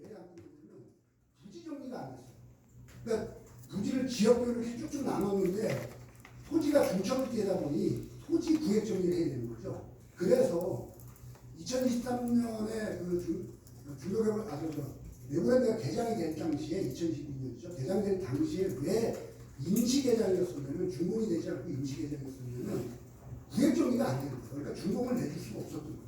왜안 끊겼냐면 부지 정리가 안 됐어요. 그러니까 부지를 지역별로 이렇게 쭉쭉 나눴는데 토지가 중첩이 되다 보니 토지 구획 정리를 해야 되는 거죠. 그래서 2023년에 그 중, 중도개발, 아, 저, 저, 내부연대가 개장이 될 당시에 2022년이죠. 개장된 당시에 왜 임시개장이었었냐면 준공이 되지 않고 임시개장이었었냐면 구획 정리가 안 되는 거예요. 그러니까 준공을 내줄 수가 없었던 거죠.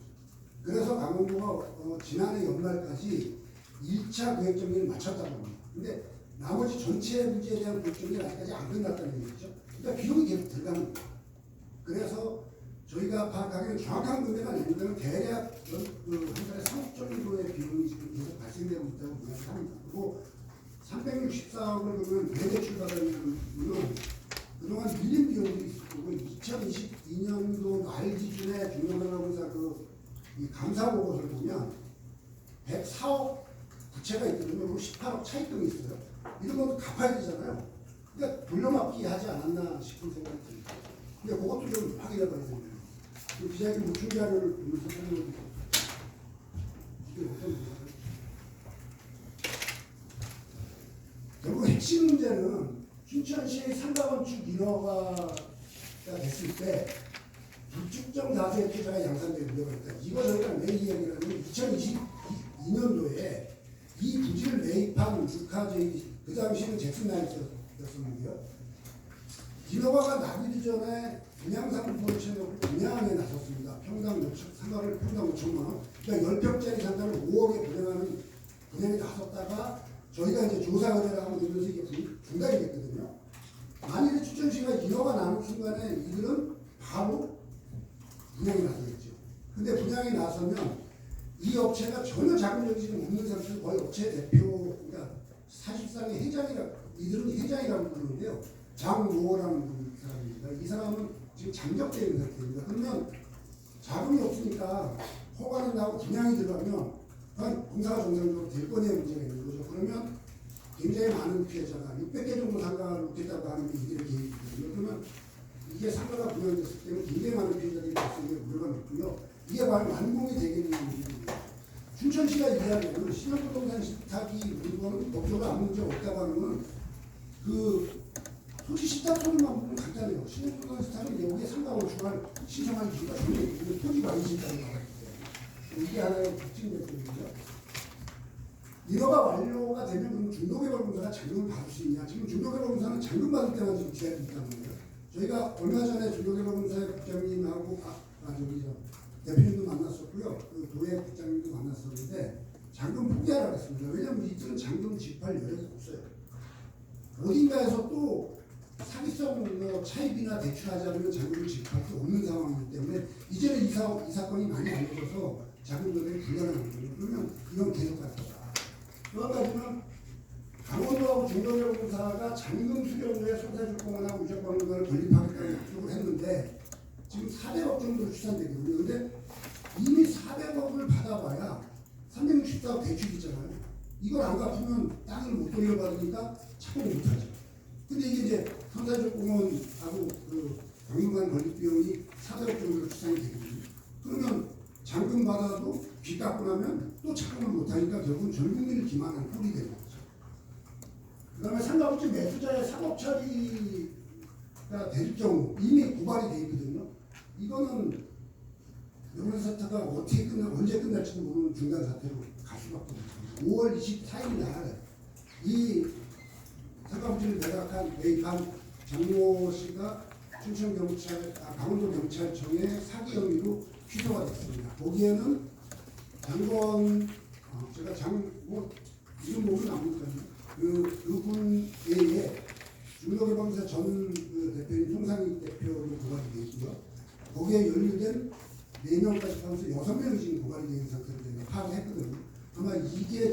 그래서 강원도가 어, 지난해 연말까지 1차 구획 정리를 마쳤다고 합니다. 근데 나머지 전체 부지에 대한 정리는 아직까지 안 끝났다는 얘기죠. 그러니까 비용이 계속 들어가는 거예요. 그래서 저희가 파악하기는 정확한 금액은 아니지만 대략 연, 그, 한 달에 3억 정도의 비용이 지금 계속 발생되고 있다고 생각을 합니다. 그리고 364억을 그러면 왜 대출받았냐면 그동안 밀린 비용들이 있을 거고 2022년도 말 기준에 중앙사공사 그이 감사 보고서를 보면 104억 부채가 있거든요. 그리고 18억 차입금이 있어요. 이런 것도 갚아야 되잖아요. 그러니까 돌려막기 하지 않았나 싶은 생각이 듭니다. 근데 그것도 좀 확인해 봐야. 그 기자님 무충 자료를 보면서 문제예요? 결국 핵심 문제는 춘천시의 상가건축 인허가가 됐을 때 불특정 다수의 투자가 양산될 우려가 있다. 이거 저희가 왜 이야기를 하냐면 2022년도에 이 부지를 매입한 주카제이 그 당시에는 잭슨 나이트였었는데요. 인허가가 나기도 전에 분양상품을 채놓고 분양에 나섰습니다. 평당 5천, 상가를 평당 5천만 원. 그러니까 10평짜리 상가를 5억에 분양하는 분양에 나섰다가 저희가 이제 조사 의뢰를 하고 이러면서 이게 분- 중단이 됐거든요. 만일에 추천시가 인허가 나는 순간에 이들은 바로 분양이 나서겠죠. 근데 분양이 나서면 이 업체가 전혀 자금력이 지금 없는 상태에서 거의 업체 대표, 그러니까 사실상의 회장이라, 이들은 회장이라고 부르는데요. 장모라는 사람입니다. 이 사람은 지금 잠적되어 있는 상태입니다. 그러면 자금이 없으니까 허가는 나고 분양이 들어가면 그건 공사가 정상적으로 될 거냐의 문제가 있는 거죠. 그러면 굉장히 많은 피해자가 600개 정도 상가를 놓겠다고 하는 게 이들의 계획이거든요. 그러면 이게 상가가 분양됐을 때는 굉장히 많은 피해자들이 발생해 우려가 높고요. 이게 바로 완공이 되겠는 문제입니다. 춘천시가 이야기하는 신용부동산 신탁이 우리는 법적으로 아무 문제 없다고 하는 건그 토지 신탁 소리만 보면 간단해요. 신용부동산 신탁은 여기에 상가로 주말 신청할 이유가 전혀 없고 토지 관리 신탁이 나왔기 때문에 이게 하나의 특징 대표이죠. 인허가 완료가 되면 그럼 중도개발공사가 잔금을 받을 수 있냐? 지금 중도개발공사는 잔금 받을 때만 지금 기다리고 있다는 거예요. 저희가 얼마 전에 중도개발공사의 국장님하고 아, 아 저기 저 대표님도 만났었고요. 그 도예 국장 만났었는데 잔금 포기하라고 했습니다. 왜냐하면 이들은 잔금 집할 여력이 없어요. 어딘가에서 또 사기성 뭐 차입이나 대출하지 않으면 자금을 지급할 수 없는 상황이기 때문에 이제는 이, 사, 이 사건이 많이 알려져서 자금 조달이 불가능하거든요. 그러면 이건 계속 갈 거다. 또 한 가지는 강원도하고 중도개발공사가 잔금 수령 후에 소사주공원하고 우적박물관을 건립하겠다고 약속을 했는데 지금 400억 정도 추산되거든요. 근데 이미 400억을 받아봐야 364억 대출이잖아요. 이걸 안 갚으면 땅을 못 돌려받으니까 착공을 못하죠. 근데 이게 이제 선사주공원하고 그 박물관 건립 비용이 400억 정도로 추산이 되거든요. 그러면 잔금 받아도 빚 갚고 나면 또 착공을 못하니까 결국은 전 국민을 기만한 꼴이 되는 거죠. 그 다음에 상가부지 매수자의 사법 처리가 될 경우 이미 고발이 돼 있거든요. 이거는 명예사태가 어떻게 끝나 언제 끝날지도 모르는 중단 사태로 갈 수밖에 없습니다. 5월 24일 날이 상가부지를 매각한 매입한 장모 씨가 춘천 경찰, 아, 강원도 경찰청의 사기 혐의로 취소가 됐습니다. 거기에는 장건 어, 제가 장뭐 이름 모르는 아무니까요. 그 외에 중도개발사 전 그 대표인 송상희 대표로 고발이 되어 있고요. 거기에 연루된 네 명까지 포함해서 여섯 명이 지금 고발이 되는 상태로 저희가 파악했거든요. 아마 이게